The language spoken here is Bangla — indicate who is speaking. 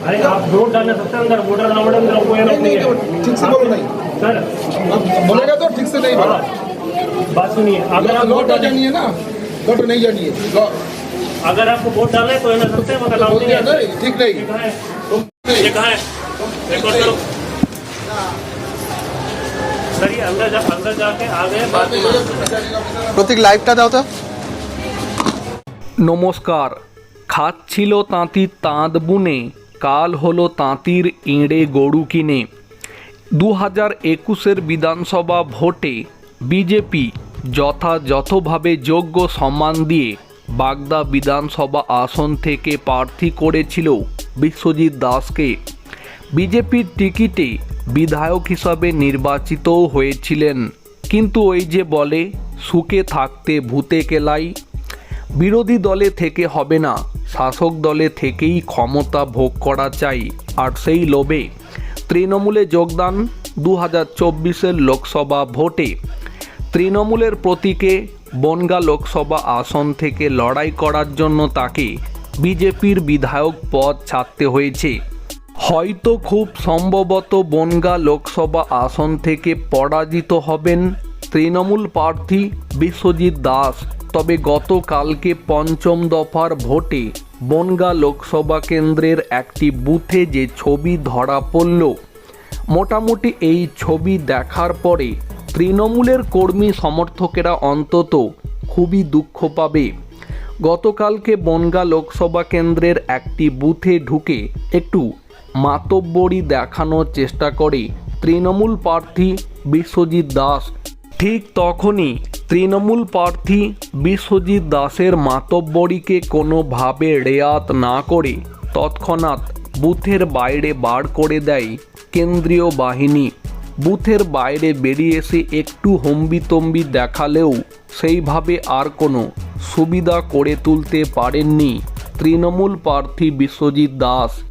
Speaker 1: अरे आप वोट डालना सकते अंदर वोटर ना वोटर अंदर कोई
Speaker 2: नहीं ठीक से बोलो नहीं
Speaker 1: सर
Speaker 2: बोलेगा तो ठीक से नहीं
Speaker 1: बात सुनिए अगर आप वोट जानी
Speaker 2: है ना वोट नहीं जानी है
Speaker 1: अगर आपको वोट डालना है तो ना सकते हैं मगर लाउड
Speaker 2: नहीं ठीक नहीं
Speaker 1: ये कहाँ है रिकॉर्ड करो सर ये अंदर जा अंदर जाके आ गए प्रतीक
Speaker 3: लाइव का दाओ था
Speaker 4: নমস্কার। খাচ্ছিল তাঁতির তাঁত বুনে, কাল হলো তাঁতির এঁড়ে গরু কিনে। দু হাজার একুশের বিধানসভা ভোটে বিজেপি যথাযথভাবে যোগ্য সম্মান দিয়ে বাগদা বিধানসভা আসন থেকে প্রার্থী করেছিল বিশ্বজিৎ দাসকে। বিজেপির টিকিটে বিধায়ক হিসাবে নির্বাচিতও হয়েছিলেন। কিন্তু ওই যে বলে, সুখে থাকতে ভূতে কেলাই। বিরোধী দলে থেকে হবে না। শাসক দলে থেকেই ক্ষমতা ভোগ করা চাই, আর সেই লোভে। তৃণমূলে যোগদান দু হাজার চব্বিশের লোকসভা ভোটে। তৃণমূলের প্রতীকে বনগা লোকসভা আসন থেকে লড়াই করার জন্য তাকে বিজেপির বিধায়ক পদ ছাড়তে হয়েছে। হয়তো খুব সম্ভবত বনগা লোকসভা আসন থেকে পরাজিত হবেন তৃণমূল প্রার্থী বিশ্বজিৎ দাস। তবে গতকালকে পঞ্চম দফার ভোটে বনগা লোকসভা কেন্দ্রের একটি বুথে যে ছবি ধরা পড়ল, মোটামুটি এই ছবি দেখার পরে তৃণমূলের কর্মী সমর্থকেরা অন্তত খুবই দুঃখ পাবে। গতকালকে বনগা লোকসভা কেন্দ্রের একটি বুথে ঢুকে একটু মাতব্বরি দেখানোর চেষ্টা করে তৃণমূল প্রার্থী বিশ্বজিৎ দাস। ঠিক তখনই তৃণমূল প্রার্থী বিশ্বজিৎ দাসের মাতব্বরিকে কোনোভাবে রেয়াত না করে তৎক্ষণাৎ বুথের বাইরে বার করে দেয় কেন্দ্রীয় বাহিনী। বুথের বাইরে বেরিয়ে এসে একটু হম্বিতম্বি দেখালেও সেইভাবে আর কোনো সুবিধা করে তুলতে পারেননি তৃণমূল প্রার্থী বিশ্বজিৎ দাস।